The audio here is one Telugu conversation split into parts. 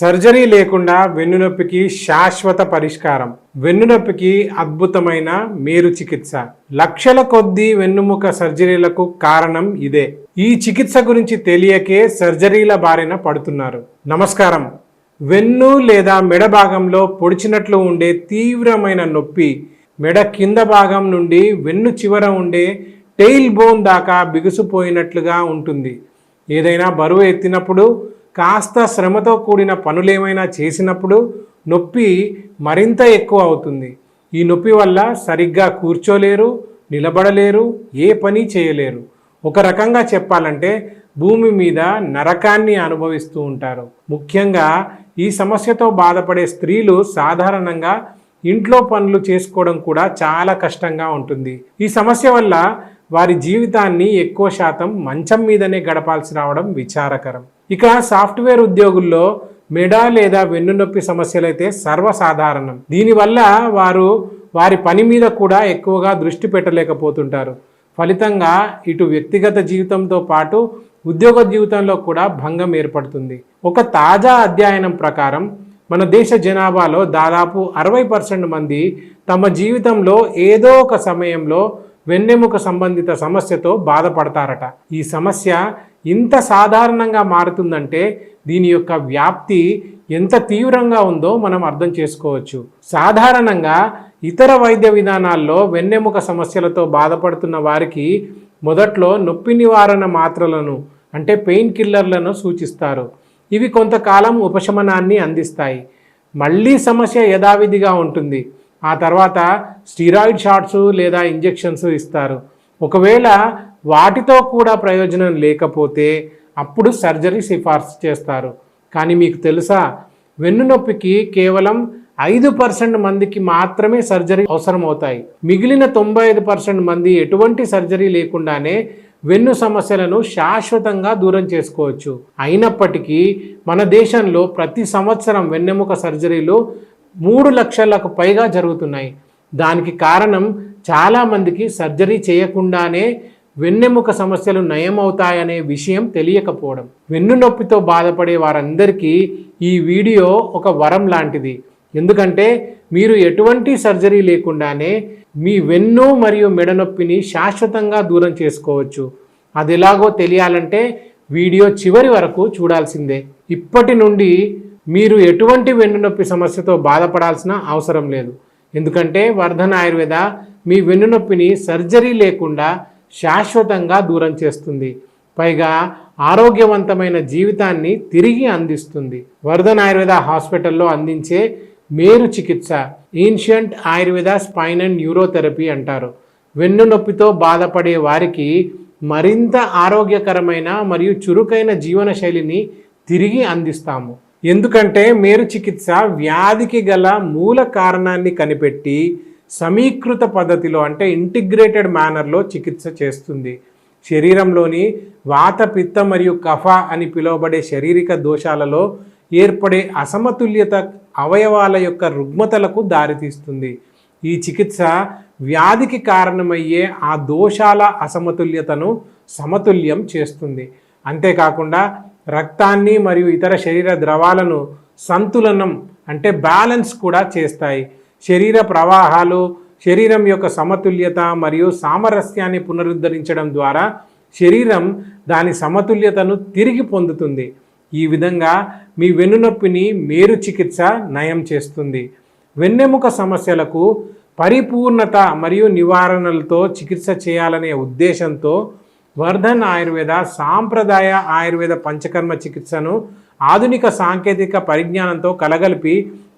సర్జరీ లేకుండా వెన్నునొప్పికి శాశ్వత పరిష్కారం. వెన్నునొప్పికి అద్భుతమైన మేరు చికిత్స. లక్షల కొద్దీ వెన్నుముక సర్జరీలకు కారణం ఇదే. ఈ చికిత్స గురించి తెలియకే సర్జరీల బారిన పడుతున్నారు. నమస్కారం. వెన్ను లేదా మెడ భాగంలో పొడిచినట్లు ఉండే తీవ్రమైన నొప్పి మెడ కింద భాగం నుండి వెన్ను చివర ఉండే టెయిల్ బోన్ దాకా బిగుసుపోయినట్లుగా ఉంటుంది. ఏదైనా బరువు ఎత్తినప్పుడు కాస్త శ్రమతో కూడిన పనులేమైనా చేసినప్పుడు నొప్పి మరింత ఎక్కువ అవుతుంది. ఈ నొప్పి వల్ల సరిగ్గా కూర్చోలేరు నిలబడలేరు ఏ పని చేయలేరు. ఒక రకంగా చెప్పాలంటే భూమి మీద నరకాన్ని అనుభవిస్తూ ఉంటారు. ముఖ్యంగా ఈ సమస్యతో బాధపడే స్త్రీలు సాధారణంగా ఇంట్లో పనులు చేసుకోవడం కూడా చాలా కష్టంగా ఉంటుంది. ఈ సమస్య వల్ల వారి జీవితాన్ని ఎక్కువ శాతం మంచం మీదనే గడపాల్సి రావడం విచారకరం. ఇక సాఫ్ట్వేర్ ఉద్యోగుల్లో మెడ లేదా వెన్నునొప్పి సమస్యలైతే సర్వసాధారణం. దీనివల్ల వారు వారి పని మీద కూడా ఎక్కువగా దృష్టి పెట్టలేకపోతుంటారు. ఫలితంగా ఇటు వ్యక్తిగత జీవితంతో పాటు ఉద్యోగ జీవితంలో కూడా భంగం ఏర్పడుతుంది. ఒక తాజా అధ్యయనం ప్రకారం మన దేశ జనాభాలో దాదాపు అరవై పర్సెంట్ మంది తమ జీవితంలో ఏదో ఒక సమయంలో వెన్నెముక సంబంధిత సమస్యతో బాధపడతారట. ఈ సమస్య ఇంత సాధారణంగా మారుతుందంటే దీని యొక్క వ్యాప్తి ఎంత తీవ్రంగా ఉందో మనం అర్థం చేసుకోవచ్చు. సాధారణంగా ఇతర వైద్య విధానాల్లో వెన్నెముక సమస్యలతో బాధపడుతున్న వారికి మొదట్లో నొప్పి నివారణ మాత్రలను అంటే పెయిన్ కిల్లర్లను సూచిస్తారు. ఇవి కొంతకాలం ఉపశమనాన్ని అందిస్తాయి. మళ్ళీ సమస్య యథావిధిగా ఉంటుంది. ఆ తర్వాత స్టీరాయిడ్ షాట్స్ లేదా ఇంజెక్షన్స్ ఇస్తారు. ఒకవేళ వాటితో కూడా ప్రయోజనం లేకపోతే అప్పుడు సర్జరీ సిఫార్సు చేస్తారు. కానీ మీకు తెలుసా వెన్నునొప్పికి కేవలం ఐదు పర్సెంట్ మందికి మాత్రమే సర్జరీ అవసరం అవుతాయి మిగిలిన తొంభై ఐదు పర్సెంట్ మంది ఎటువంటి సర్జరీ లేకుండానే వెన్ను సమస్యలను శాశ్వతంగా దూరం చేసుకోవచ్చు. అయినప్పటికీ మన దేశంలో ప్రతి సంవత్సరం వెన్నెముక సర్జరీలు మూడు లక్షలకు పైగా జరుగుతున్నాయి. దానికి కారణం చాలామందికి సర్జరీ చేయకుండానే వెన్నెముక సమస్యలు నయమవుతాయనే విషయం తెలియకపోవడం. వెన్ను నొప్పితో బాధపడే వారందరికీ ఈ వీడియో ఒక వరం లాంటిది. ఎందుకంటే మీరు ఎటువంటి సర్జరీ లేకుండానే మీ వెన్ను మరియు మెడ నొప్పిని శాశ్వతంగా దూరం చేసుకోవచ్చు. అది ఎలాగో తెలియాలంటే వీడియో చివరి వరకు చూడాల్సిందే. ఇప్పటి నుండి మీరు ఎటువంటి వెన్నునొప్పి సమస్యతో బాధపడాల్సిన అవసరం లేదు. ఎందుకంటే వర్ధన్ ఆయుర్వేద మీ వెన్నునొప్పిని సర్జరీ లేకుండా శాశ్వతంగా దూరం చేస్తుంది. పైగా ఆరోగ్యవంతమైన జీవితాన్ని తిరిగి అందిస్తుంది. వర్ధన్ ఆయుర్వేద హాస్పిటల్లో అందించే మేరు చికిత్స ancient Ayurveda spine and neurotherapy అంటారు. వెన్ను నొప్పితో బాధపడే వారికి మరింత ఆరోగ్యకరమైన మరియు చురుకైన జీవన శైలిని తిరిగి అందిస్తాము. ఎందుకంటే మేరు చికిత్స వ్యాధికి గల మూల కారణాన్ని కనిపెట్టి సమీకృత పద్ధతిలో అంటే ఇంటిగ్రేటెడ్ మేనర్లో చికిత్స చేస్తుంది. శరీరంలోని వాత పిత్త మరియు కఫ అని పిలువబడే శారీరక దోషాలలో ఏర్పడే అసమతుల్యత అవయవాల యొక్క రుగ్మతలకు దారితీస్తుంది. ఈ చికిత్స వ్యాధికి కారణమయ్యే ఆ దోషాల అసమతుల్యతను సమతుల్యం చేస్తుంది. అంతేకాకుండా రక్తాన్ని మరియు ఇతర శరీర ద్రవాలను సంతులనం అంటే బ్యాలెన్స్ కూడా చేస్తాయి. శరీర ప్రవాహాలు శరీరం యొక్క సమతుల్యత మరియు సామరస్యాన్ని పునరుద్ధరించడం ద్వారా శరీరం దాని సమతుల్యతను తిరిగి పొందుతుంది. ఈ విధంగా మీ వెన్నునొప్పిని మేరు చికిత్స నయం చేస్తుంది. వెన్నెముక సమస్యలకు పరిపూర్ణత మరియు నివారణలతో చికిత్స చేయాలనే ఉద్దేశంతో వర్ధన్ ఆయుర్వేద సాంప్రదాయ ఆయుర్వేద పంచకర్మ చికిత్సను ఆధునిక సాంకేతిక పరిజ్ఞానంతో కలగలిపి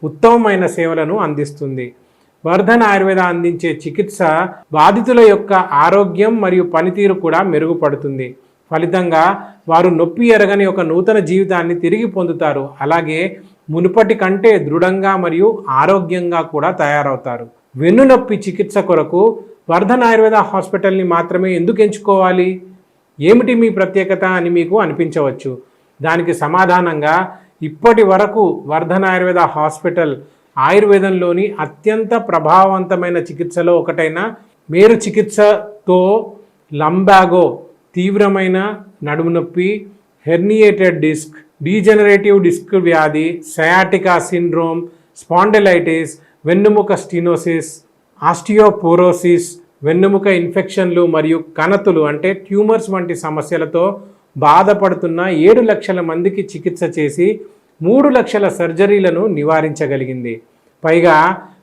ఉత్తమమైన సేవలను అందిస్తుంది. వర్ధన్ ఆయుర్వేద అందించే చికిత్స బాధితుల యొక్క ఆరోగ్యం మరియు పనితీరు కూడా మెరుగుపడుతుంది. ఫలితంగా వారు నొప్పి ఎరగని ఒక నూతన జీవితాన్ని తిరిగి పొందుతారు. అలాగే మునుపటి కంటే దృఢంగా మరియు ఆరోగ్యంగా కూడా తయారవుతారు. వెన్నునొప్పి చికిత్స కొరకు వర్ధన్ ఆయుర్వేద హాస్పిటల్ని మాత్రమే ఎందుకు ఎంచుకోవాలి? ఏమిటి మీ ప్రత్యేకత అని మీకు అనిపించవచ్చు. దానికి సమాధానంగా ఇప్పటి వరకు వర్ధన్ ఆయుర్వేద హాస్పిటల్ ఆయుర్వేదంలోని అత్యంత ప్రభావవంతమైన చికిత్సలో ఒకటైన మేరు చికిత్సతో లంబాగో తీవ్రమైన నడుము నొప్పి హెర్నియేటెడ్ డిస్క్ డీజనరేటివ్ డిస్క్ వ్యాధి సయాటికా సిండ్రోమ్ స్పాండిలైటిస్ వెన్నుముక స్టినోసిస్ ఆస్టియోపోరోసిస్ వెన్నుముక ఇన్ఫెక్షన్లు మరియు కణతులు అంటే ట్యూమర్స్ వంటి సమస్యలతో బాధపడుతున్న ఏడు లక్షల మందికి చికిత్స చేసి మూడు లక్షల సర్జరీలను నివారించగలిగింది. పైగా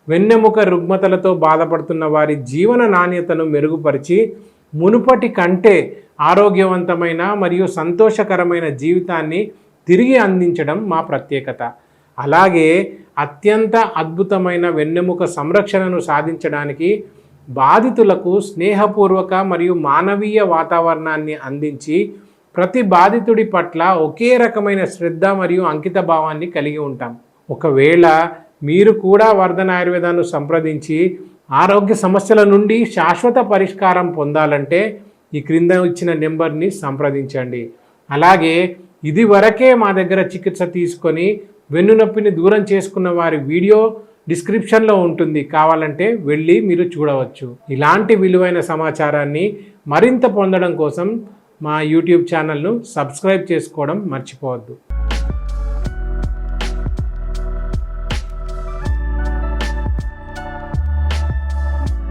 వెన్నెముక రుగ్మతలతో బాధపడుతున్న వారి జీవన నాణ్యతను మెరుగుపరిచి మునుపటి కంటే ఆరోగ్యవంతమైన మరియు సంతోషకరమైన జీవితాన్ని తిరిగి అందించడం మా ప్రత్యేకత. అలాగే అత్యంత అద్భుతమైన వెన్నెముక సంరక్షణను సాధించడానికి బాధితులకు స్నేహపూర్వక మరియు మానవీయ వాతావరణాన్ని అందించి ప్రతి బాధితుడి పట్ల ఒకే రకమైన శ్రద్ధ మరియు అంకిత భావాన్ని కలిగి ఉంటాం. ఒకవేళ మీరు కూడా వర్ధన ఆయుర్వేదాన్ని సంప్రదించి ఆరోగ్య సమస్యల నుండి శాశ్వత పరిష్కారం పొందాలంటే ఈ క్రింద ఇచ్చిన నెంబర్ని సంప్రదించండి. అలాగే ఇది వరకే మా దగ్గర చికిత్స తీసుకొని వెన్నునొప్పిని దూరం చేసుకున్న వారి వీడియో డిస్క్రిప్షన్లో ఉంటుంది. కావాలంటే వెళ్ళి మీరు చూడవచ్చు. ఇలాంటి విలువైన సమాచారాన్ని మరింత పొందడం కోసం మా యూట్యూబ్ ఛానల్ను సబ్స్క్రైబ్ చేసుకోవడం మర్చిపోవద్దు.